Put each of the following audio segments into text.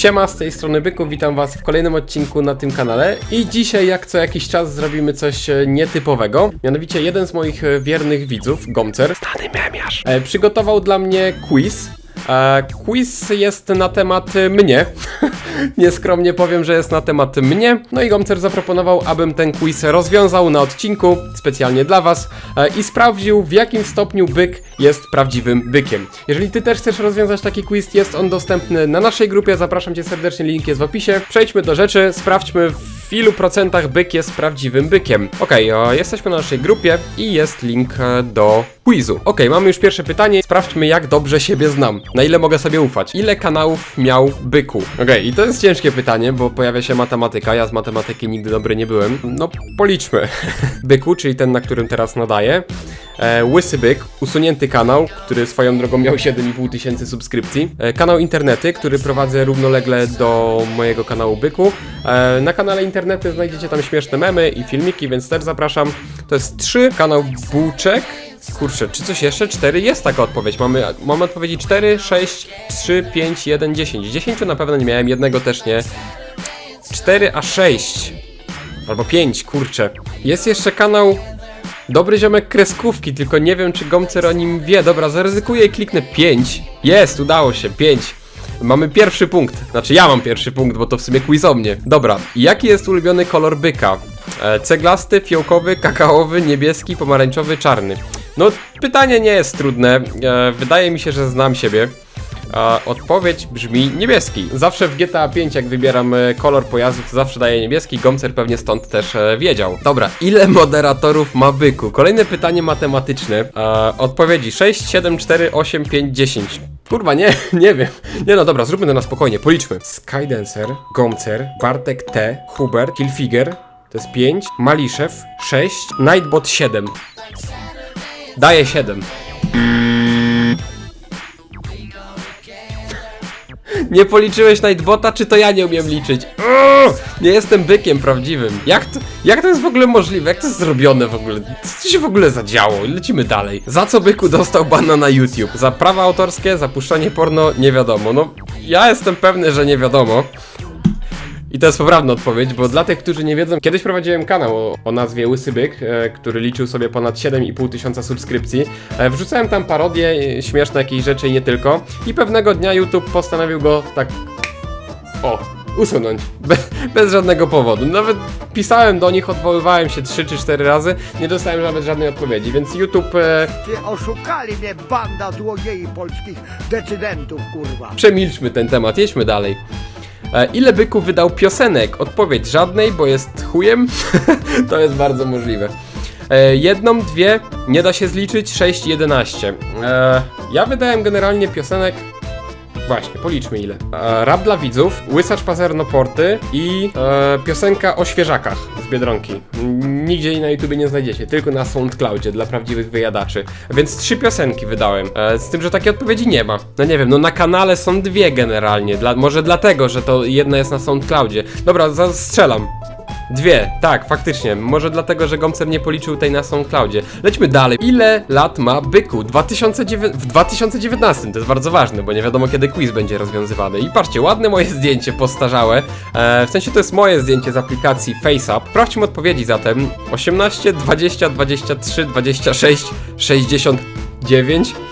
Siema, z tej strony Byku, witam was w kolejnym odcinku na tym kanale i dzisiaj jak co jakiś czas zrobimy coś e, nietypowego. Mianowicie jeden z moich e, wiernych widzów, Gomcer, znany memiarz, e, przygotował dla mnie quiz. Quiz jest na temat mnie. Nieskromnie powiem, że jest na temat mnie. No i Gomcer zaproponował, abym ten quiz rozwiązał na odcinku specjalnie dla was e, i sprawdził w jakim stopniu byk jest prawdziwym bykiem. Jeżeli ty też chcesz rozwiązać taki quiz, jest on dostępny na naszej grupie. Zapraszam cię serdecznie, link jest w opisie. Przejdźmy do rzeczy, sprawdźmy w ilu procentach byk jest prawdziwym bykiem. Okej, o, jesteśmy na naszej grupie i jest link e, do quizu. Okej, mamy już pierwsze pytanie. Sprawdźmy, jak dobrze siebie znam. Na ile mogę sobie ufać? Ile kanałów miał byku? Okej, i to jest ciężkie pytanie, bo pojawia się matematyka. Ja z matematyki nigdy dobry nie byłem. No, policzmy. byku, czyli ten, na którym teraz nadaję. E, Łysy Byk, usunięty kanał, który swoją drogą miał 7,5 tysięcy subskrypcji. E, kanał Internety, który prowadzę równolegle do mojego kanału Byku. E, na kanale Internety znajdziecie tam śmieszne memy i filmiki, więc też zapraszam. To jest 3. Kanał Buczek. Kurczę, czy coś jeszcze? 4? Jest taka odpowiedź. Mamy, mamy odpowiedzi 4, 6, 3, 5, 1, 10. 10 na pewno nie miałem, jednego też nie. 4 a 6. Albo 5, kurczę. Jest jeszcze kanał Dobry ziomek kreskówki, tylko nie wiem czy Gomcer o nim wie. Dobra, zaryzykuję i kliknę 5. Jest, udało się, 5. Mamy pierwszy punkt. Znaczy ja mam pierwszy punkt, bo to w sumie quiz o mnie. Dobra, jaki jest ulubiony kolor byka? E, ceglasty, fiołkowy, kakaowy, niebieski, pomarańczowy, czarny. No, pytanie nie jest trudne. E, wydaje mi się, że znam siebie. A odpowiedź brzmi niebieski. Zawsze w GTA 5 jak wybieram e, kolor pojazdu, to zawsze daję niebieski. Gomcer pewnie stąd też e, wiedział. Dobra, ile moderatorów ma byku? Kolejne pytanie matematyczne. A, odpowiedzi 6, 7, 4, 8, 5, 10. Kurwa, nie, nie wiem. Nie no, dobra, zróbmy to na spokojnie, policzmy. Skydancer, Gomcer, Bartek T, Hubert, Hilfiger, to jest 5, Maliszew 6, Nightbot 7. Daję 7. Nie policzyłeś Nightbota, czy to ja nie umiem liczyć? Uuu, nie jestem bykiem prawdziwym. Jak to, jak to jest w ogóle możliwe? Jak to jest zrobione w ogóle? Co się w ogóle zadziało? Lecimy dalej. Za co byku dostał bana na YouTube? Za prawa autorskie, za puszczanie porno? Nie wiadomo. No, ja jestem pewny, że nie wiadomo. I to jest poprawna odpowiedź, bo dla tych, którzy nie wiedzą, kiedyś prowadziłem kanał o, o nazwie Łysy Byk, e, który liczył sobie ponad 7,5 tysiąca subskrypcji. E, wrzucałem tam parodie, e, śmieszne jakieś rzeczy i nie tylko. I pewnego dnia YouTube postanowił go tak... O, usunąć. Be, bez żadnego powodu. Nawet pisałem do nich, odwoływałem się 3 czy 4 razy, nie dostałem nawet żadnej odpowiedzi, więc YouTube... E, Ty oszukali mnie banda złodziei polskich decydentów, kurwa. Przemilczmy ten temat, jedźmy dalej. E, ile byku wydał piosenek? Odpowiedź żadnej, bo jest chujem. to jest bardzo możliwe. E, jedną, dwie, nie da się zliczyć, 6, 11. E, ja wydałem generalnie piosenek. Właśnie, policzmy ile. Rap dla widzów, Łysacz Pazernoporty i piosenka o świeżakach Biedronki. Nigdzie na YouTubie nie znajdziecie, tylko na SoundCloudzie dla prawdziwych wyjadaczy. Więc trzy piosenki wydałem. E, z tym, że takiej odpowiedzi nie ma. No nie wiem, no na kanale są dwie generalnie. Dla, może dlatego, że to jedna jest na SoundCloudzie. Dobra, zastrzelam. Dwie, tak, faktycznie. Może dlatego, że Gomcer nie policzył tej na SoundCloudzie. Lećmy dalej. Ile lat ma Byku? 2009, w 2019, to jest bardzo ważne, bo nie wiadomo kiedy quiz będzie rozwiązywany. I patrzcie, ładne moje zdjęcie postarzałe. E, w sensie to jest moje zdjęcie z aplikacji FaceUp. Sprawdźmy odpowiedzi zatem. 18, 20, 23, 26, 69 e,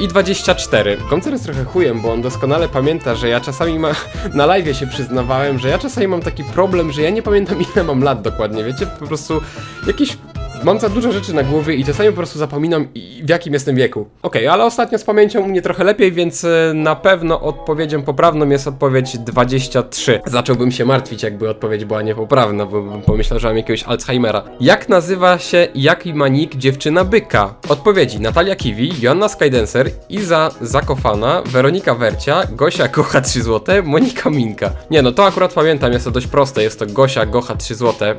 i 24. Gomcer jest trochę chujem, bo on doskonale pamięta, że ja czasami ma... na live się przyznawałem, że ja czasami mam taki problem, że ja nie pamiętam ile mam lat dokładnie, wiecie? Po prostu jakieś... Mam za dużo rzeczy na głowie i czasami po prostu zapominam w jakim jestem wieku. Okej, ale ostatnio z pamięcią u mnie trochę lepiej, więc e, na pewno odpowiedzią poprawną jest odpowiedź 23. Zacząłbym się martwić, jakby odpowiedź była niepoprawna, bo bym pomyślał, że mam jakiegoś Alzheimera. Jak nazywa się, jaki ma nick dziewczyna byka? Odpowiedzi Natalia Kiwi, Joanna Skydancer, Iza Zakofana, Weronika Wercia, Gosia Kocha 3 zł, Monika Minka. Nie no, to akurat pamiętam, jest to dość proste, jest to Gosia Gocha 3 zł.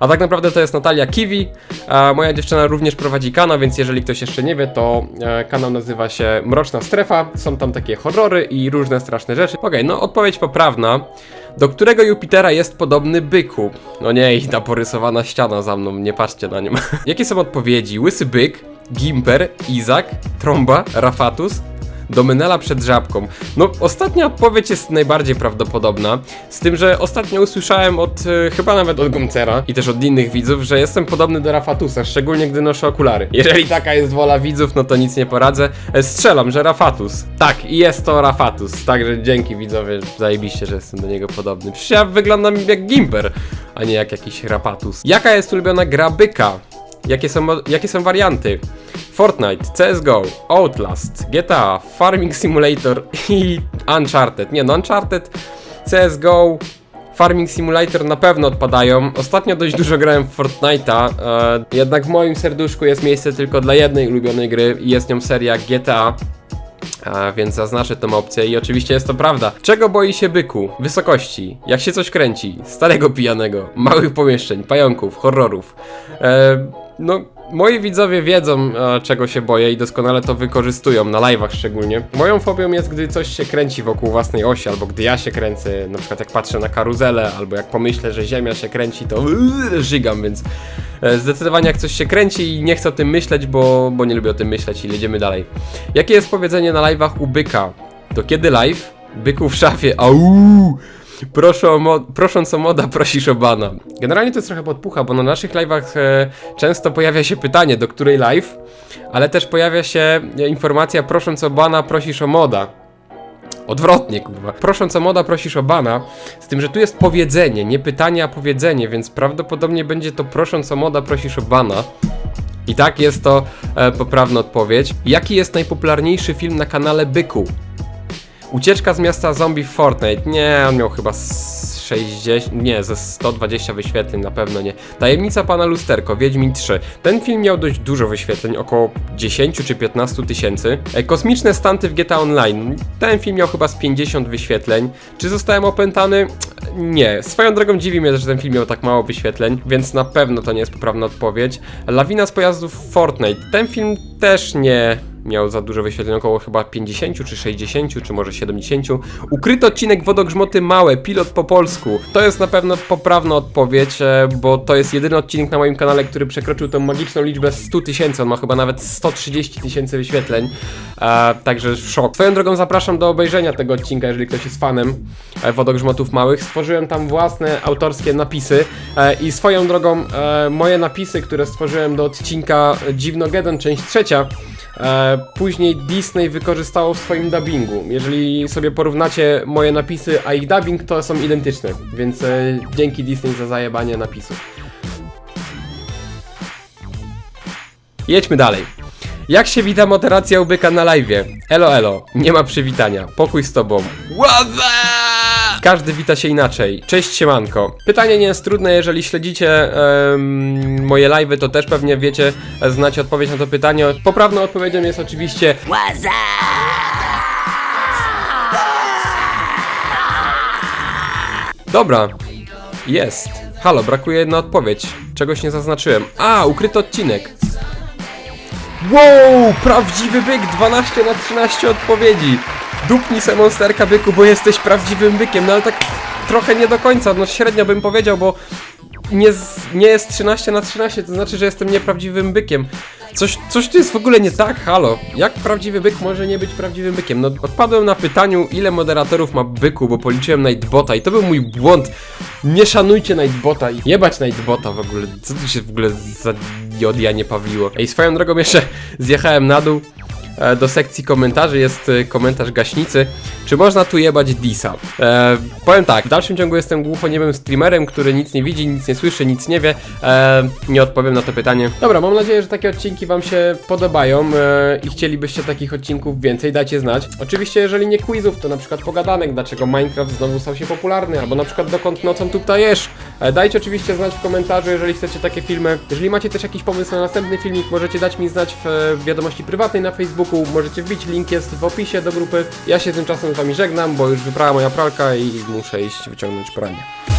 A tak naprawdę to jest Natalia Kiwi, moja dziewczyna również prowadzi kanał, więc jeżeli ktoś jeszcze nie wie, to e, kanał nazywa się Mroczna Strefa, są tam takie horrory i różne straszne rzeczy. Okej, no odpowiedź poprawna. Do którego Jupitera jest podobny byku? No nie, i ta porysowana ściana za mną, nie patrzcie na nią. Jakie są odpowiedzi? Łysy byk, Gimper, Izak, Tromba, Rafatus, do Menela przed żabką. No, ostatnia odpowiedź jest najbardziej prawdopodobna, z tym, że ostatnio usłyszałem od, e, chyba nawet od Gomcera i też od innych widzów, że jestem podobny do Rafatusa, szczególnie gdy noszę okulary. Jeżeli taka jest wola widzów, no to nic nie poradzę. E, Strzelam, że Rafatus. Tak, i jest to Rafatus, także dzięki widzowie, zajebiście, że jestem do niego podobny. Przecież ja wyglądam jak Gimper, a nie jak jakiś Rapatus. Jaka jest ulubiona gra byka? Jakie są, jakie są warianty? Fortnite, CSGO, Outlast, GTA, Farming Simulator i Uncharted. Nie no, Uncharted, CSGO, Farming Simulator na pewno odpadają. Ostatnio dość dużo grałem w Fortnite'a, e, jednak w moim serduszku jest miejsce tylko dla jednej ulubionej gry i jest nią seria GTA. A więc zaznaczę tą opcję i oczywiście jest to prawda. Czego boi się byku? Wysokości, jak się coś kręci, starego pijanego, małych pomieszczeń, pająków, horrorów. E, no, moi widzowie wiedzą, e, czego się boję i doskonale to wykorzystują, na live'ach szczególnie. Moją fobią jest, gdy coś się kręci wokół własnej osi, albo gdy ja się kręcę, na przykład jak patrzę na karuzelę, albo jak pomyślę, że ziemia się kręci, to żygam, więc e, zdecydowanie jak coś się kręci i nie chcę o tym myśleć, bo, bo nie lubię o tym myśleć i jedziemy dalej. Jakie jest powiedzenie na live'ach u byka? To kiedy live? Byku w szafie, au! Proszę o mo- prosząc o moda, prosisz o bana. Generalnie to jest trochę podpucha, bo na naszych live'ach e, często pojawia się pytanie, do której live, ale też pojawia się e, informacja, prosząc o bana, prosisz o moda. Odwrotnie, kurwa. Prosząc o moda, prosisz o bana. Z tym, że tu jest powiedzenie, nie pytanie, a powiedzenie, więc prawdopodobnie będzie to prosząc o moda, prosisz o bana. I tak jest to e, poprawna odpowiedź. Jaki jest najpopularniejszy film na kanale Byku? Ucieczka z miasta zombie w Fortnite. Nie, on miał chyba z 60, nie, ze 120 wyświetleń, na pewno nie. Tajemnica pana Lusterko, Wiedźmin 3. Ten film miał dość dużo wyświetleń, około 10 czy 15 tysięcy. E, Kosmiczne stanty w GTA Online. Ten film miał chyba z 50 wyświetleń. Czy zostałem opętany? Nie. Swoją drogą dziwi mnie, że ten film miał tak mało wyświetleń, więc na pewno to nie jest poprawna odpowiedź. Lawina z pojazdów Fortnite. Ten film też nie miał za dużo wyświetleń, około chyba 50 czy 60 czy może 70. Ukryty odcinek Wodogrzmoty Małe, pilot po polsku. To jest na pewno poprawna odpowiedź, e, bo to jest jedyny odcinek na moim kanale, który przekroczył tą magiczną liczbę 100 tysięcy. On ma chyba nawet 130 tysięcy wyświetleń. E, także szok. Swoją drogą zapraszam do obejrzenia tego odcinka, jeżeli ktoś jest fanem e, Wodogrzmotów Małych. Stworzyłem tam własne autorskie napisy e, i swoją drogą e, moje napisy, które stworzyłem do odcinka Dziwnogedon, część trzecia, E, później Disney wykorzystało w swoim dubbingu. Jeżeli sobie porównacie moje napisy, a ich dubbing, to są identyczne. Więc e, dzięki Disney za zajebanie napisów. Jedźmy dalej. Jak się wita moderacja u byka na live? Elo elo, nie ma przywitania. Pokój z tobą. Łaza! Każdy wita się inaczej. Cześć siemanko. Pytanie nie jest trudne, jeżeli śledzicie moje live'y, to też pewnie wiecie, e, znacie odpowiedź na to pytanie. Poprawną odpowiedzią jest oczywiście Dobra, jest. Halo, brakuje jedna odpowiedź. Czegoś nie zaznaczyłem. A, ukryty odcinek. Wow, prawdziwy byk, 12 na 13 odpowiedzi. Dupnij se monsterka byku, bo jesteś prawdziwym bykiem, no ale tak trochę nie do końca, no średnio bym powiedział, bo nie, z, nie jest 13 na 13, to znaczy, że jestem nieprawdziwym bykiem. Coś, coś tu jest w ogóle nie tak, halo. Jak prawdziwy byk może nie być prawdziwym bykiem? No, odpadłem na pytaniu, ile moderatorów ma byku, bo policzyłem Nightbota i to był mój błąd. Nie szanujcie Nightbota i jebać Nightbota w ogóle. Co tu się w ogóle za jodia nie pawiło? Ej, swoją drogą jeszcze zjechałem na dół. E, do sekcji komentarzy jest e, komentarz gaśnicy. Czy można tu jebać Disa? E, powiem tak, w dalszym ciągu jestem głuchoniemym streamerem, który nic nie widzi, nic nie słyszy, nic nie wie. E, nie odpowiem na to pytanie. Dobra, mam nadzieję, że takie odcinki Wam się podobają e, i chcielibyście takich odcinków więcej, dajcie znać. Oczywiście, jeżeli nie quizów, to na przykład pogadanek, dlaczego Minecraft znowu stał się popularny, albo na przykład dokąd nocą tu ptajesz. E, dajcie oczywiście znać w komentarzu, jeżeli chcecie takie filmy. Jeżeli macie też jakiś pomysł na następny filmik, możecie dać mi znać w e, wiadomości prywatnej na Facebooku, możecie wbić, link jest w opisie do grupy. Ja się tymczasem z Wami żegnam, bo już wybrała moja pralka i muszę iść wyciągnąć pranie.